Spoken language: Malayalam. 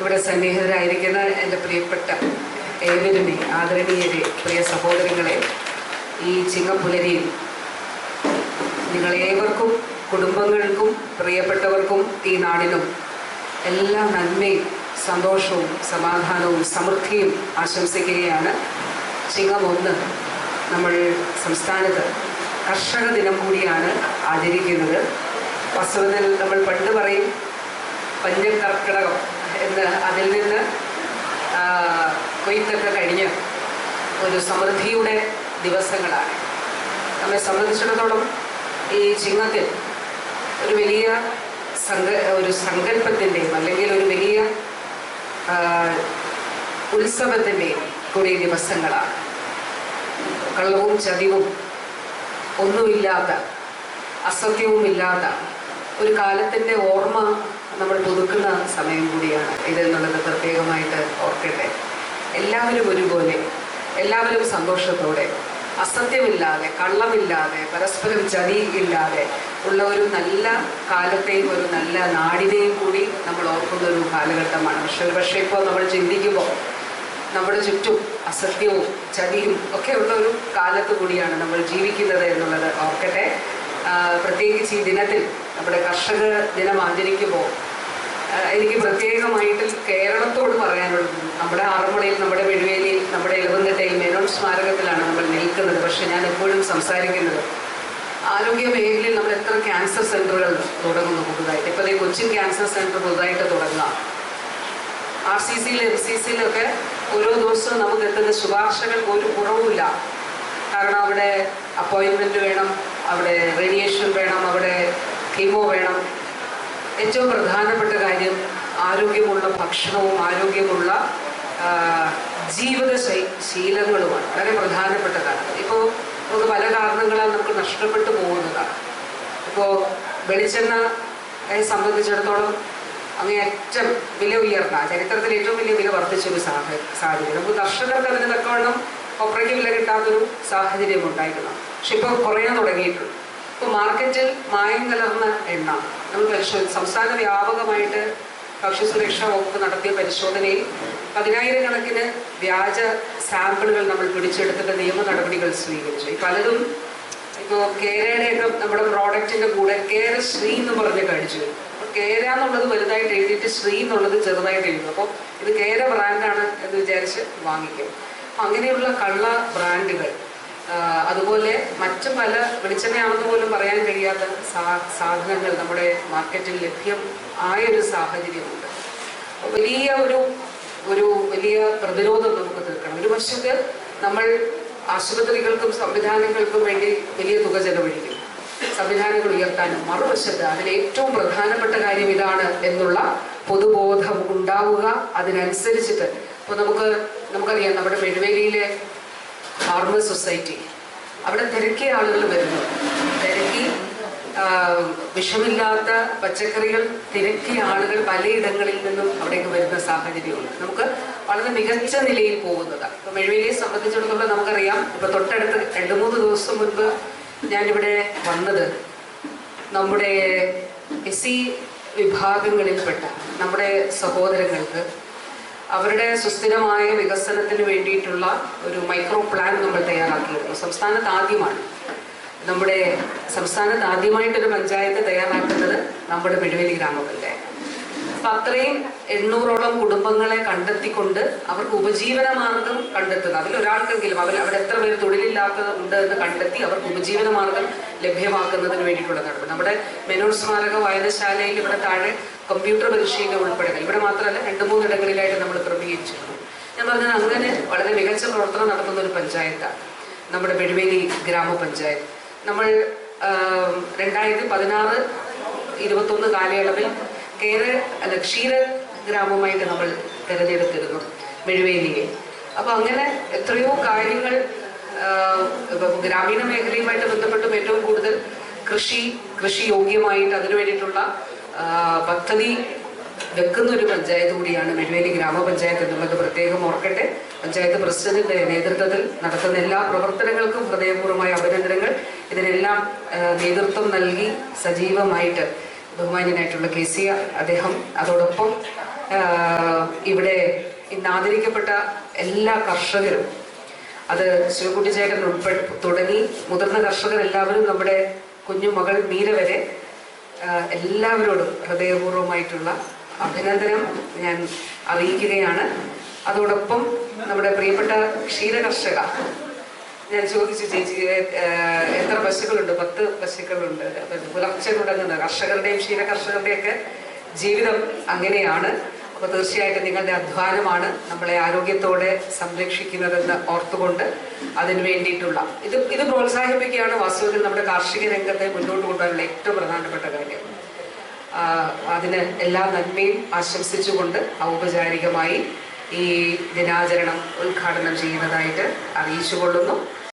ഇവിടെ സന്നിഹിതരായിരിക്കുന്ന എന്റെ പ്രിയപ്പെട്ട ഏവരുമേ ആദരണീയരെ പ്രിയ സഹോദരങ്ങളെ ഈ ചിങ്ങപ്പുലരിയിൽ നിങ്ങളേവർക്കും കുടുംബങ്ങൾക്കും പ്രിയപ്പെട്ടവർക്കും ഈ നാടിനും എല്ലാ നന്മയും സന്തോഷവും സമാധാനവും സമൃദ്ധിയും ആശംസിക്കുകയാണ്. ചിങ്ങം ഒന്ന് നമ്മൾ സംസ്ഥാനത്ത് കർഷക ദിനം കൂടിയാണ് ആചരിക്കുന്നത്. വാസ്തവത്തിൽ നമ്മൾ പണ്ട് പറയും പഞ്ഞക്കർക്കിടകം എന്ന് അതിൽ നിന്ന് കൊയ്ത്തൊക്കെ കഴിഞ്ഞ് ഒരു സമൃദ്ധിയുടെ ദിവസങ്ങളാണ്. നമ്മെ സംബന്ധിച്ചിടത്തോളം ഈ ചിങ്ങത്തിൽ ഒരു വലിയ സങ്ക ഒരു സങ്കല്പത്തിന്റെയും അല്ലെങ്കിൽ ഒരു വലിയ ഉത്സവത്തിന്റെയും കൂടി ദിവസങ്ങളാണ്. കള്ളവും ചതിവും ഒന്നുമില്ലാത്ത അസത്യവുമില്ലാത്ത ഒരു കാലത്തിന്റെ ഓർമ്മ നമ്മൾ പുതുക്കുന്ന സമയം കൂടിയാണ്. ഇതെന്നുള്ളത് പ്രത്യേകമായിട്ട് ഓർക്കട്ടെ. എല്ലാവരും ഒരുപോലെ എല്ലാവരും സന്തോഷത്തോടെ അസത്യമില്ലാതെ കള്ളമില്ലാതെ പരസ്പരം ചതി ഇല്ലാതെ ഉള്ള ഒരു നല്ല കാലത്തെയും ഒരു നല്ല നാടിനെയും കൂടി നമ്മൾ ഓർക്കുന്ന ഒരു കാലഘട്ടമാണ്. പക്ഷെ പക്ഷേ ഇപ്പോൾ നമ്മൾ ചിന്തിക്കുമ്പോൾ നമ്മുടെ ചുറ്റും അസത്യവും ചതിയും ഒക്കെ ഉള്ള ഒരു കാലത്ത് കൂടിയാണ് നമ്മൾ ജീവിക്കുന്നത് എന്നുള്ളത് ഓർക്കട്ടെ. പ്രത്യേകിച്ച് ഈ ദിനത്തിൽ നമ്മുടെ കർഷക ദിനം ആചരിക്കുമ്പോൾ എനിക്ക് പ്രത്യേകമായിട്ട് കേരളത്തോട് പറയാനുള്ളത് നമ്മുടെ ആറന്മുളയിൽ നമ്മുടെ വെഴുവേലിയിൽ നമ്മുടെ ഇളവങ്കട്ടയിൽ മേനോൻ സ്മാരകത്തിലാണ് നമ്മൾ നിൽക്കുന്നത്. പക്ഷെ ഞാൻ എപ്പോഴും സംസാരിക്കുന്നത് ആരോഗ്യ മേഖലയിൽ നമ്മൾ എത്ര ക്യാൻസർ സെന്ററുകൾ തുടങ്ങുന്നു പുതുതായിട്ട്. ഇപ്പോൾ കൊച്ചിൻ ക്യാൻസർ സെന്റർ പുതുതായിട്ട് തുടങ്ങുക ആർ സി സിയിൽ എം സി സിയിലൊക്കെ ഓരോ ദിവസവും നമുക്ക് എത്തുന്ന ശുപാർശകൾക്ക് ഒരു കുറവുമില്ല. കാരണം അവിടെ അപ്പോയിൻമെന്റ് വേണം അവിടെ റേഡിയേഷൻ വേണം അവിടെ കീമോ വേണം. ഏറ്റവും പ്രധാനപ്പെട്ട കാര്യം ആരോഗ്യമുള്ള ഭക്ഷണവും ആരോഗ്യമുള്ള ജീവിത ശീലങ്ങളുമാണ്. വളരെ പ്രധാനപ്പെട്ട കാരണം. ഇപ്പോൾ നമുക്ക് പല കാരണങ്ങളാൽ നമുക്ക് നഷ്ടപ്പെട്ടു പോകുന്നതാണ്. ഇപ്പോൾ വെളിച്ചെണ്ണയെ സംബന്ധിച്ചിടത്തോളം അങ്ങേയറ്റം വില ഉയർന്ന ചരിത്രത്തിൽ ഏറ്റവും വലിയ വില വർദ്ധിച്ചൊരു സാഹ- സാഹചര്യം. നമുക്ക് കർഷകർക്ക് അതിന് തക്കവണ്ണം കൊപ്രയ്ക്ക് വില കിട്ടാത്തൊരു സാഹചര്യം ഉണ്ടായിരുന്നു പക്ഷെ ഇപ്പോൾ കുറയാൻ തുടങ്ങിയിട്ടുണ്ട്. ഇപ്പോൾ മാർക്കറ്റിൽ മായം കലർന്ന എണ്ണ. നമ്മൾ പരിശോധന സംസ്ഥാന വ്യാപകമായിട്ട് ഭക്ഷ്യസുരക്ഷാ വകുപ്പ് നടത്തിയ പരിശോധനയിൽ പതിനായിരക്കണക്കിന് വ്യാജ സാമ്പിളുകൾ നമ്മൾ പിടിച്ചെടുത്തിട്ട് നിയമ നടപടികൾ സ്വീകരിച്ചു. പലതും ഇപ്പോൾ കേരയുടെയൊക്കെ നമ്മുടെ പ്രോഡക്റ്റിന്റെ കൂടെ കേര ശ്രീ എന്ന് പറഞ്ഞ് കഴിച്ചു കേര എന്നുള്ളത് വലുതായിട്ട് എഴുതിയിട്ട് ശ്രീ എന്നുള്ളത് ചെറുതായിട്ട് എഴുതും. അപ്പോൾ ഇത് കേര ബ്രാൻഡാണ് എന്ന് വിചാരിച്ച് വാങ്ങിക്കും. അങ്ങനെയുള്ള കള്ള ബ്രാൻഡുകൾ അതുപോലെ മറ്റു പല വെളിച്ചെണ്ണയാണെന്ന് പോലും പറയാൻ കഴിയാത്ത സാധനങ്ങൾ നമ്മുടെ മാർക്കറ്റിൽ ലഭ്യം ആയൊരു സാഹചര്യമുണ്ട്. വലിയ ഒരു ഒരു വലിയ പ്രതിരോധം നമുക്ക് തീർക്കണം. ഒരു വശത്ത് നമ്മൾ ആശുപത്രികൾക്കും സംവിധാനങ്ങൾക്കും വേണ്ടി വലിയ തുക ചെലവഴിക്കും. സംവിധാനങ്ങൾ ഉയർത്താനും മറുവശത്ത് അതിൽ ഏറ്റവും പ്രധാനപ്പെട്ട കാര്യം ഇതാണ് എന്നുള്ള പൊതുബോധം ഉണ്ടാവുക. അതിനനുസരിച്ചിട്ട് ഇപ്പോൾ നമുക്ക് നമുക്കറിയാം നമ്മുടെ മെഴുവേലിയിലെ ഫാർമേഴ്സ് സൊസൈറ്റി അവിടെ തിരക്കിയ ആളുകൾ വരുന്നു. തിരക്കി വിഷമില്ലാത്ത പച്ചക്കറികൾ തിരക്കിയ ആളുകൾ പലയിടങ്ങളിൽ നിന്നും അവിടേക്ക് വരുന്ന സാഹചര്യമുണ്ട്. നമുക്ക് വളരെ മികച്ച നിലയിൽ പോകുന്നതാണ്. ഇപ്പം മെഴുവേലിയെ സംബന്ധിച്ചിടത്തോളം നമുക്കറിയാം. ഇപ്പൊ തൊട്ടടുത്ത് രണ്ട് മൂന്ന് ദിവസം മുൻപ് ഞാനിവിടെ വന്നത് നമ്മുടെ എസ് സി വിഭാഗങ്ങളിൽപ്പെട്ട നമ്മുടെ സഹോദരങ്ങൾക്ക് അവരുടെ സുസ്ഥിരമായ വികസനത്തിന് വേണ്ടിയിട്ടുള്ള ഒരു മൈക്രോ പ്ലാൻ നമ്മൾ തയ്യാറാക്കിയിരുന്നു. സംസ്ഥാനത്ത് ആദ്യമാണ്. നമ്മുടെ സംസ്ഥാനത്ത് ആദ്യമായിട്ടൊരു പഞ്ചായത്ത് തയ്യാറാക്കുന്നത് നമ്മുടെ മെഴുവേലി ഗ്രാമപഞ്ചായത്ത് അത്രയും എണ്ണൂറോളം കുടുംബങ്ങളെ കണ്ടെത്തിക്കൊണ്ട് അവർക്ക് ഉപജീവന മാർഗം കണ്ടെത്തുന്നത് അതിൽ ഒരാൾക്കെങ്കിലും അവർ അവിടെ എത്ര പേര് തൊഴിലില്ലാത്തത് ഉണ്ട് എന്ന് കണ്ടെത്തി അവർക്ക് ഉപജീവന മാർഗം ലഭ്യമാക്കുന്നതിന് വേണ്ടിയിട്ടുള്ള നടപടി. നമ്മുടെ മെനോൺ സ്മാരക വായനശാലയിൽ ഇവിടെ താഴെ കമ്പ്യൂട്ടർ പരിശീലനം ഉൾപ്പെടെ ഇവിടെ മാത്രമല്ല രണ്ട് മൂന്നിടങ്ങളിലായിട്ട് നമ്മൾ ക്രമീകരിച്ചിട്ടുണ്ട്. ഞാൻ പറഞ്ഞത് അങ്ങനെ വളരെ മികച്ച പ്രവർത്തനം നടത്തുന്ന ഒരു പഞ്ചായത്താണ്. നമ്മുടെ വെടിവേലി ഗ്രാമപഞ്ചായത്ത്. നമ്മൾ രണ്ടായിരത്തി പതിനാറ് ഇരുപത്തൊന്ന് കാലയളവിൽ കേര അല്ല ക്ഷീര ഗ്രാമമായിട്ട് നമ്മൾ തിരഞ്ഞെടുത്തിരുന്നു മെഴുവേലിയെ. അപ്പോൾ അങ്ങനെ എത്രയോ കാര്യങ്ങൾ ഗ്രാമീണ മേഖലയുമായിട്ട് ബന്ധപ്പെട്ടും ഏറ്റവും കൂടുതൽ കൃഷി കൃഷി യോഗ്യമായിട്ട് അതിനു വേണ്ടിയിട്ടുള്ള പദ്ധതി വെക്കുന്ന ഒരു പഞ്ചായത്ത് കൂടിയാണ് മെഴുവേലി ഗ്രാമപഞ്ചായത്ത് എന്നുള്ളത് പ്രത്യേകം ഓർക്കട്ടെ. പഞ്ചായത്ത് പ്രസിഡന്റിന്റെ നേതൃത്വത്തിൽ നടത്തുന്ന എല്ലാ പ്രവർത്തനങ്ങൾക്കും ഹൃദയപൂർവമായ അഭിനന്ദനങ്ങൾ. ഇതിനെല്ലാം നേതൃത്വം നൽകി സജീവമായിട്ട് ബഹുമാന്യനായിട്ടുള്ള കെ സി അദ്ദേഹം അതോടൊപ്പം ഇവിടെ ഇന്ന് ആദരിക്കപ്പെട്ട എല്ലാ കർഷകരും അത് ശിവകുട്ടിച്ചേട്ടൻ ഉൾപ്പെടെ തുടങ്ങി മുതിർന്ന കർഷകർ എല്ലാവരും നമ്മുടെ കുഞ്ഞു മകൾ മീര വരെ എല്ലാവരോടും ഹൃദയപൂർവമായിട്ടുള്ള അഭിനന്ദനം ഞാൻ അറിയിക്കുകയാണ്. അതോടൊപ്പം നമ്മുടെ പ്രിയപ്പെട്ട ക്ഷീര കർഷക ഞാൻ ചോദിച്ചു ചേച്ചി എത്ര പശുക്കളുണ്ട് പത്ത് പശുക്കളുണ്ട് പുലർച്ചെ തുടങ്ങുന്ന കർഷകരുടെയും ക്ഷീര കർഷകരുടെയൊക്കെ ജീവിതം അങ്ങനെയാണ്. അപ്പൊ തീർച്ചയായിട്ടും നിങ്ങളുടെ അധ്വാനമാണ് നമ്മളെ ആരോഗ്യത്തോടെ സംരക്ഷിക്കുന്നതെന്ന് ഓർത്തുകൊണ്ട് അതിന് വേണ്ടിയിട്ടുള്ള ഇത് ഇത് പ്രോത്സാഹിപ്പിക്കുകയാണ് വാസ്തവത്തിൽ നമ്മുടെ കാർഷിക രംഗത്തെ മുന്നോട്ട് കൊണ്ടുപോകാനുള്ള ഏറ്റവും പ്രധാനപ്പെട്ട കാര്യം. അതിന് എല്ലാ നന്മയും ആശംസിച്ചുകൊണ്ട് ഔപചാരികമായി ഈ ദിനാചരണം ഉദ്ഘാടനം ചെയ്യുന്നതായിട്ട് അറിയിച്ചുകൊള്ളുന്നു.